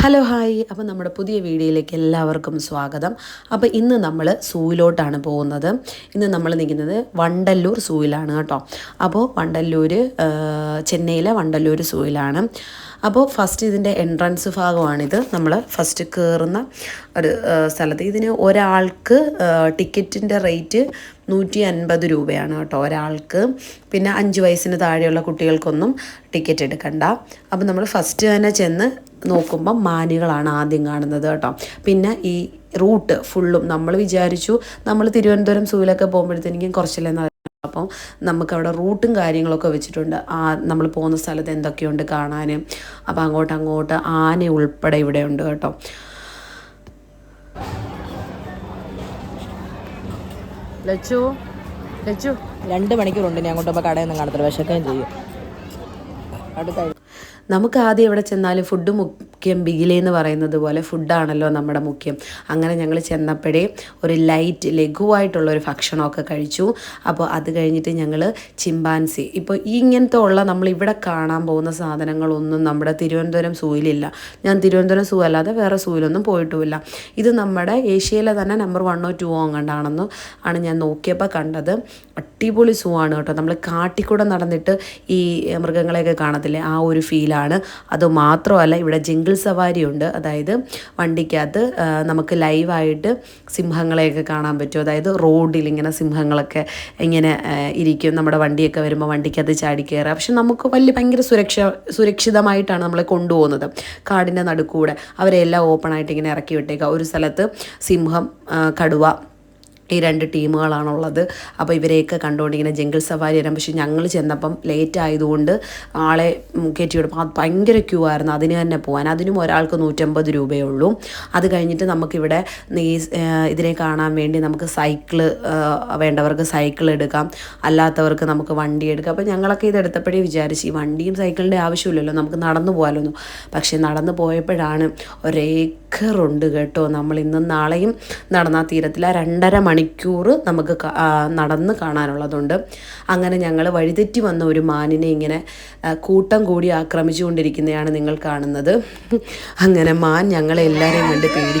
Hello hi. അപ്പോൾ നമ്മുടെ പുതിയ വീഡിയോയിലേക്ക് എല്ലാവർക്കും സ്വാഗതം. അപ്പോൾ ഇന്ന് നമ്മൾ സൂയിലോട്ടാണ് പോകുന്നത്. ഇന്ന് നമ്മൾ നിൽക്കുന്നത് വണ്ടല്ലൂർ സൂയിലാണ് കേട്ടോ. അപ്പോൾ വണ്ടല്ലൂർ ചെന്നൈയിലെ വണ്ടല്ലൂർ സൂയിലാണ് അപ്പോൾ ഫസ്റ്റ് ഇതിന്റെ എൻട്രൻസ് ഭാഗമാണിത്. നമ്മൾ ഫസ്റ്റ് കയറുന്ന ഒരു സ്ഥലത്ത്. ഇതിന് ഒരാൾക്ക് ടിക്കറ്റിന്റെ റേറ്റ് നൂറ്റി അൻപത് രൂപയാണ് കേട്ടോ ഒരാൾക്ക്. പിന്നെ അഞ്ച് വയസ്സിന് താഴെയുള്ള കുട്ടികൾക്കൊന്നും ടിക്കറ്റ് എടുക്കണ്ട. അപ്പോൾ നമ്മൾ ഫസ്റ്റ് തന്നെ ചെന്ന് നോക്കുമ്പം മാനുകളാണ് ആദ്യം കാണുന്നത് കേട്ടോ. പിന്നെ ഈ റൂട്ട് ഫുള്ളും നമ്മൾ വിചാരിച്ചു നമ്മൾ തിരുവനന്തപുരം സൂയിലൊക്കെ പോകുമ്പോഴത്തേക്കും കുറച്ചില്ലെന്ന് അപ്പം നമുക്കവിടെ റൂട്ടും കാര്യങ്ങളൊക്കെ വെച്ചിട്ടുണ്ട്. ആ നമ്മൾ പോകുന്ന സ്ഥലത്ത് എന്തൊക്കെയുണ്ട് കാണാൻ അപ്പോൾ അങ്ങോട്ട് അങ്ങോട്ട് ആന ഉൾപ്പെടെ ഇവിടെ ഉണ്ട് കേട്ടോ. ലച്ചു ലച്ചു. രണ്ട് മണിക്കൂറുണ്ട് ഞാൻ അങ്ങോട്ട് കടയൊന്നും കാണത്തില്ല. വിശക്കുകയും ചെയ്യും. അടുത്ത നമുക്ക് ആദ്യം എവിടെ ചെന്നാലും ഫുഡ് മുഖ്യം ബിഗിലേ എന്ന് പറയുന്നത് പോലെ ഫുഡാണല്ലോ നമ്മുടെ മുഖ്യം. അങ്ങനെ ഞങ്ങൾ ചെന്നപ്പോഴേ ഒരു ലൈറ്റ് ലഘുവായിട്ടുള്ള ഒരു ഭക്ഷണമൊക്കെ കഴിച്ചു. അപ്പോൾ അത് കഴിഞ്ഞിട്ട് ഞങ്ങൾ ചിമ്പാൻസി. ഇപ്പോൾ ഇങ്ങനത്തെ ഉള്ള നമ്മൾ ഇവിടെ കാണാൻ പോകുന്ന സാധനങ്ങളൊന്നും നമ്മുടെ തിരുവനന്തപുരം സൂയിലില്ല. ഞാൻ തിരുവനന്തപുരം സൂ അല്ലാതെ വേറെ സൂയിലൊന്നും പോയിട്ടുമില്ല. ഇത് നമ്മുടെ ഏഷ്യയിലെ തന്നെ നമ്പർ വണ്ണോ ടൂവോ അങ്ങണ്ടാണെന്ന് ആണ് ഞാൻ നോക്കിയപ്പോൾ കണ്ടത്. അടിപൊളി സൂ ആണ് കേട്ടോ. നമ്മൾ കാട്ടിക്കൂടെ നടന്നിട്ട് ഈ മൃഗങ്ങളെയൊക്കെ കാണത്തില്ലേ? ആ ഒരു ഫീലാണ് അത് മാത്രമല്ല ഇവിടെ ജിങ്കിൾ സവാരി ഉണ്ട്. അതായത് വണ്ടിക്കകത്ത് നമുക്ക് ലൈവായിട്ട് സിംഹങ്ങളെയൊക്കെ കാണാൻ പറ്റും. അതായത് റോഡിൽ ഇങ്ങനെ സിംഹങ്ങളൊക്കെ ഇങ്ങനെ ഇരിക്കും. നമ്മുടെ വണ്ടിയൊക്കെ വരുമ്പോൾ വണ്ടിക്കകത്ത് ചാടി കയറുക പക്ഷെ നമുക്ക് വലിയ ഭയങ്കര സുരക്ഷ സുരക്ഷിതമായിട്ടാണ് നമ്മളെ കൊണ്ടുപോകുന്നത്. കാടിന്റെ നടുക്കൂടെ അവരെല്ലാം ഓപ്പണായിട്ട് ഇങ്ങനെ ഇറക്കി വിട്ടേക്കുക ഒരു സ്ഥലത്ത് സിംഹം കടുവ ഈ രണ്ട് ടീമുകളാണുള്ളത്. അപ്പോൾ ഇവരെയൊക്കെ കണ്ടുകൊണ്ട് ഇങ്ങനെ ജംഗിൾ സവാരി വരാം പക്ഷേ ഞങ്ങൾ ചെന്നപ്പം ലേറ്റ് ആയതുകൊണ്ട് ആളെ ഉം, കയറ്റി വിടും അത് ഭയങ്കര ക്യൂ ആയിരുന്നു. അതിന് തന്നെ പോകാൻ. അതിനും ഒരാൾക്ക് നൂറ്റമ്പത് രൂപയേ ഉള്ളൂ അത് കഴിഞ്ഞിട്ട് നമുക്കിവിടെ ഈ ഇതിനെ കാണാൻ വേണ്ടി നമുക്ക് സൈക്കിൾ വേണ്ടവർക്ക് സൈക്കിൾ എടുക്കാം. അല്ലാത്തവർക്ക് നമുക്ക് വണ്ടി എടുക്കാം. അപ്പോൾ ഞങ്ങളൊക്കെ ഇത് എടുത്തപ്പോഴേ വിചാരിച്ചു ഈ വണ്ടിയും സൈക്കിളിന്റെ ആവശ്യമില്ലല്ലോ. നമുക്ക് നടന്നു പോകാമല്ലോ പക്ഷേ നടന്നു പോയപ്പോഴാണ് ഒരേക്കറുണ്ട് കേട്ടോ. നമ്മൾ ഇന്നും നാളെയും നടന്ന തീരത്തില്ല രണ്ടര മണിക്കൂർ നമുക്ക് നടന്ന് കാണാനുള്ളതുണ്ട്. അങ്ങനെ ഞങ്ങൾ വഴിതെറ്റി വന്ന ഒരു മാനിനെ ഇങ്ങനെ കൂട്ടം കൂടി ആക്രമിച്ചുകൊണ്ടിരിക്കുന്നതാണ് നിങ്ങൾ കാണുന്നത്. അങ്ങനെ മാൻ ഞങ്ങളെ എല്ലാവരെയും കണ്ട് പേടി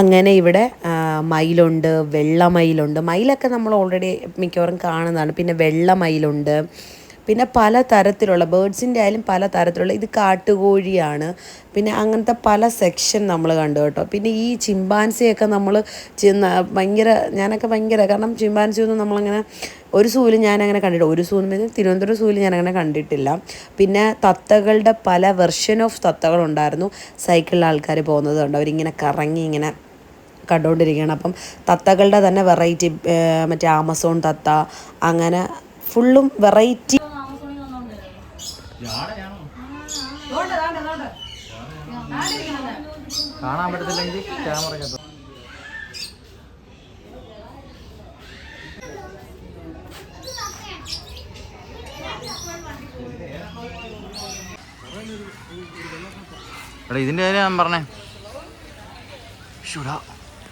അങ്ങനെ ഇവിടെ മയിലുണ്ട് വെള്ള മയിലുണ്ട്. മയിലൊക്കെ നമ്മൾ ഓൾറെഡി മിക്കവാറും കാണുന്നതാണ്. പിന്നെ വെള്ള മയിലുണ്ട്. പിന്നെ പല തരത്തിലുള്ള ബേഡ്സിന്റെ ആയാലും പല തരത്തിലുള്ള ഇത് കാട്ടുകോഴിയാണ്. പിന്നെ അങ്ങനത്തെ പല സെക്ഷൻ നമ്മൾ കണ്ടു കേട്ടോ. പിന്നെ ഈ ചിമ്പാൻസിയൊക്കെ നമ്മൾ ചെന്ന് ഭയങ്കര ഞാനൊക്കെ ഭയങ്കര കാരണം ചിമ്പാൻസി ഒന്നും നമ്മളങ്ങനെ ഒരു സൂൽ ഞാനങ്ങനെ കണ്ടിട്ടില്ല. ഒരു സൂൽ തിരുവനന്തപുരം സൂൽ ഞാനങ്ങനെ കണ്ടിട്ടില്ല. പിന്നെ തത്തകളുടെ പല വെർഷൻ ഓഫ് തത്തകളുണ്ടായിരുന്നു. സൈക്കിളിൽ ആൾക്കാർ പോകുന്നത് കണ്ടോ. അവരിങ്ങനെ കറങ്ങി ഇങ്ങനെ കണ്ടുകൊണ്ടിരിക്കുകയാണ്. അപ്പം തത്തകളുടെ തന്നെ വെറൈറ്റി മറ്റേ ആമസോൺ തത്ത അങ്ങനെ ഫുള്ളും വെറൈറ്റി കാണാൻ പറ്റത്തില്ലെങ്കിൽ ക്യാമറ എടാ ഇതിന്റെ കാര്യം ഞാൻ പറഞ്ഞേ. ഷുടാ.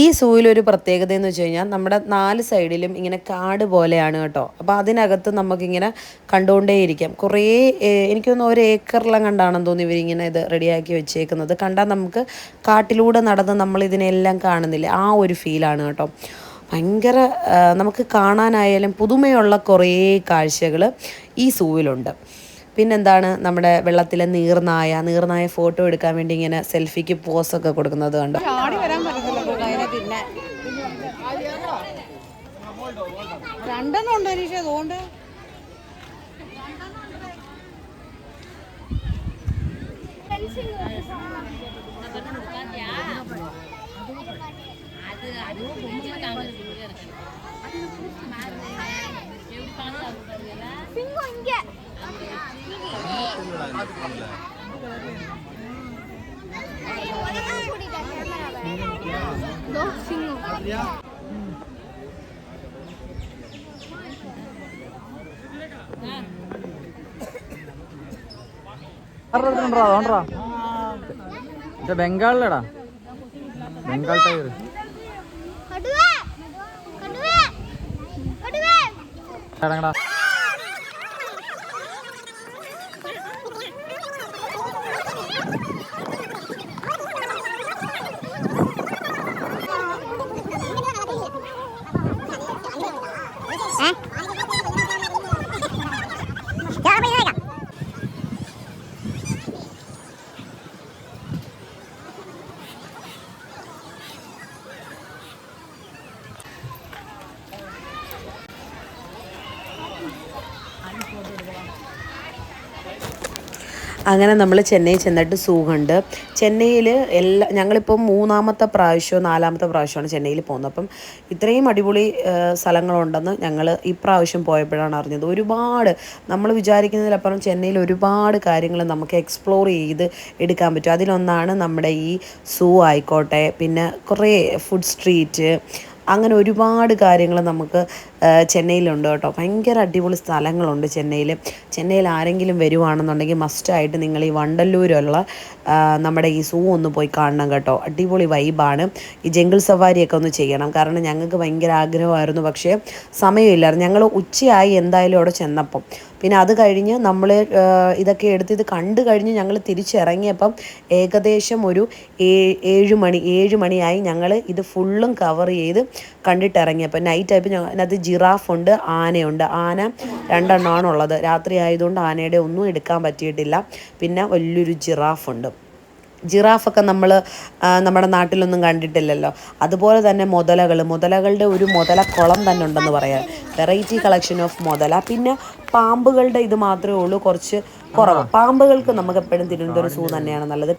ഈ സൂയിലൊരു പ്രത്യേകത എന്ന് വെച്ച് കഴിഞ്ഞാൽ നമ്മുടെ നാല് സൈഡിലും ഇങ്ങനെ കാട് പോലെയാണ് കേട്ടോ. അപ്പോൾ അതിനകത്ത് നമുക്കിങ്ങനെ കണ്ടുകൊണ്ടേയിരിക്കാം. കുറേ എനിക്കൊന്ന് എനിക്ക് ഒരു ഏക്കറിലും കണ്ടാണെന്ന് തോന്നി ഇവരിങ്ങനെ ഇത് റെഡിയാക്കി വെച്ചേക്കുന്നത്. കണ്ടാൽ നമുക്ക് കാട്ടിലൂടെ നടന്ന് നമ്മൾ ഇതിനെല്ലാം കാണുന്നില്ല? ആ ഒരു ഫീലാണ് കേട്ടോ. ഭയങ്കര നമുക്ക് കാണാനായാലും പുതുമയുള്ള കുറേ കാഴ്ചകൾ ഈ സൂവിലുണ്ട്. പിന്നെന്താണ് നമ്മുടെ വെള്ളത്തിലെ നീർനായ നീർനായ ഫോട്ടോ എടുക്കാൻ വേണ്ടി ഇങ്ങനെ സെൽഫിക്ക് പോസൊക്കെ കൊടുക്കുന്നത് കണ്ടോ? ആടി വരാൻ പറ്റത്തില്ല അതിനെ പിന്നെ രണ്ടെണ്ണം ഉണ്ട് അനീഷ അതുകൊണ്ട് சிங்கம் இங்க சிங்கம் അതോണ്ടാ ഇത് ബംഗാളിലടാ. ബംഗാൾ ടൈഗർ. കടങ്ങടാ അങ്ങനെ നമ്മൾ ചെന്നൈ ചെന്നിട്ട് സൂ ചെന്നൈയിൽ എല്ലാ ഞങ്ങളിപ്പം മൂന്നാമത്തെ പ്രാവശ്യമോ നാലാമത്തെ പ്രാവശ്യമാണ് ചെന്നൈയിൽ പോകുന്നത്. അപ്പം ഇത്രയും അടിപൊളി സ്ഥലങ്ങളുണ്ടെന്ന് ഞങ്ങൾ ഇപ്രാവശ്യം പോയപ്പോഴാണ് അറിഞ്ഞത്. ഒരുപാട് നമ്മൾ വിചാരിക്കുന്നതിലപ്പുറം ചെന്നൈയിൽ ഒരുപാട് കാര്യങ്ങൾ നമുക്ക് എക്സ്പ്ലോർ ചെയ്ത് എടുക്കാൻ പറ്റും. അതിലൊന്നാണ് നമ്മുടെ ഈ സൂ ആയിക്കോട്ടെ പിന്നെ കുറേ ഫുഡ് സ്ട്രീറ്റ് അങ്ങനെ ഒരുപാട് കാര്യങ്ങൾ നമുക്ക് ചെന്നൈയിലുണ്ട് കേട്ടോ. ഭയങ്കര അടിപൊളി സ്ഥലങ്ങളുണ്ട് ചെന്നൈയിൽ ചെന്നൈയിൽ ആരെങ്കിലും വരുവാണെന്നുണ്ടെങ്കിൽ മസ്റ്റായിട്ട് നിങ്ങൾ ഈ വണ്ടല്ലൂരുള്ള നമ്മുടെ ഈ സൂ ഒന്ന് പോയി കാണണം കേട്ടോ. അടിപൊളി വൈബാണ്. ഈ ജംഗിൾ സവാരിയൊക്കെ ഒന്ന് ചെയ്യണം. കാരണം ഞങ്ങൾക്ക് ഭയങ്കര ആഗ്രഹമായിരുന്നു. പക്ഷേ സമയമില്ലായിരുന്നു. ഞങ്ങൾ ഉച്ചയായി എന്തായാലും അവിടെ ചെന്നപ്പം. പിന്നെ അത് കഴിഞ്ഞ് നമ്മൾ ഇതൊക്കെ എടുത്ത് ഇത് കണ്ടു കഴിഞ്ഞ് ഞങ്ങൾ തിരിച്ചിറങ്ങിയപ്പം ഏകദേശം ഒരു ഏഴ് മണി ഏഴ് മണിയായി ഞങ്ങൾ ഇത് ഫുള്ളും കവർ ചെയ്ത് കണ്ടിട്ടിറങ്ങിയപ്പോൾ നൈറ്റ് ആയപ്പോൾ ഞങ്ങൾ അതിനകത്ത് ജിറാഫുണ്ട് ആനയുണ്ട്. ആന രണ്ടെണ്ണമാണ് ഉള്ളത്. രാത്രി ആയതുകൊണ്ട് ആനയുടെ ഒന്നും എടുക്കാൻ പറ്റിയിട്ടില്ല. പിന്നെ വലിയൊരു ജിറാഫുണ്ട് ജിറാഫൊക്കെ നമ്മൾ നമ്മുടെ നാട്ടിലൊന്നും കണ്ടിട്ടില്ലല്ലോ. അതുപോലെ തന്നെ മുതലകൾ. മുതലകളുടെ ഒരു മുതലക്കുളം തന്നെ ഉണ്ടെന്ന് പറയാം. വെറൈറ്റി കളക്ഷൻ ഓഫ് മുതല. പിന്നെ പാമ്പുകളുടെ ഇത് മാത്രമേ ഉള്ളൂ. കുറച്ച് കുറവ്. പാമ്പുകൾക്ക് നമുക്ക് എപ്പോഴും തിരുവനന്തപുരം സൂ തന്നെയാണ് നല്ലത്.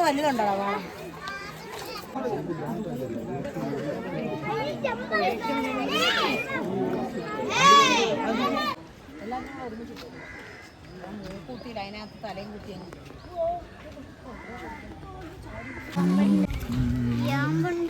വലുതുണ്ടോ വേണം കൂട്ടിയില്ല അതിനകത്ത് തലയും കുത്തി യാമ്പുണ്ട്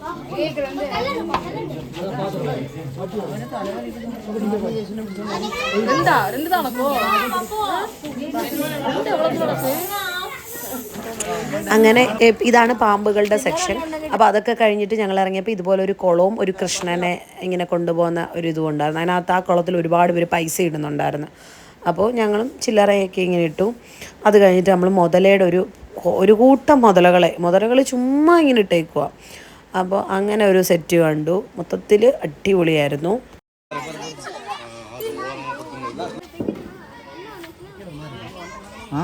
എന്താ? രണ്ട് തണുപ്പോ അങ്ങനെ ഇതാണ് പാമ്പുകളുടെ സെക്ഷൻ അപ്പോൾ അതൊക്കെ കഴിഞ്ഞിട്ട് ഞങ്ങൾ ഇറങ്ങിയപ്പോൾ ഇതുപോലെ ഒരു കുളവും ഒരു കൃഷ്ണനെ ഇങ്ങനെ കൊണ്ടുപോകുന്ന ഒരു ഇതും ഉണ്ടായിരുന്നു. അതിനകത്ത് ആ കുളത്തിൽ ഒരുപാട് പേര് പൈസ ഇടുന്നുണ്ടായിരുന്നു. അപ്പോൾ ഞങ്ങളും ചില്ലറയൊക്കെ ഇങ്ങനെ ഇട്ടു. അത് കഴിഞ്ഞിട്ട് നമ്മൾ മുതലയുടെ ഒരു ഒരു കൂട്ടം മുതലകളെ മുതലകൾ ചുമ്മാ ഇങ്ങനെ ഇട്ടേക്കുക അപ്പോൾ അങ്ങനെ ഒരു സെറ്റ് കണ്ടു. മൊത്തത്തിൽ അടിപൊളിയായിരുന്നു. ആ.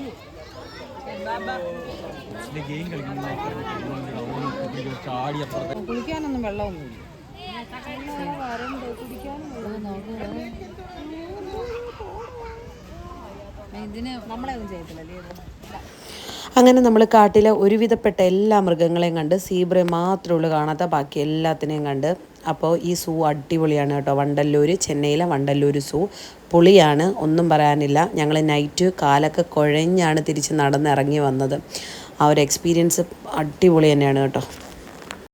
കുളിക്കാനൊന്നും വെള്ളമൊന്നുമില്ല? അങ്ങനെ നമ്മൾ കാട്ടിലെ ഒരുവിധപ്പെട്ട എല്ലാ മൃഗങ്ങളെയും കണ്ട് സീബ്രയെ മാത്രമേ ഉള്ളൂ കാണാത്ത ബാക്കി എല്ലാത്തിനെയും കണ്ട് അപ്പോൾ ഈ സൂ അടിപൊളിയാണ് കേട്ടോ. വണ്ടല്ലൂർ ചെന്നൈയിലെ വണ്ടല്ലൂർ സൂ. പൊളിയാണ് ഒന്നും പറയാനില്ല. ഞങ്ങൾ നൈറ്റ് കാലൊക്കെ കുഴഞ്ഞാണ് തിരിച്ച് നടന്നിറങ്ങി വന്നത്. ആ ഒരു എക്സ്പീരിയൻസ് അടിപൊളി തന്നെയാണ് കേട്ടോ.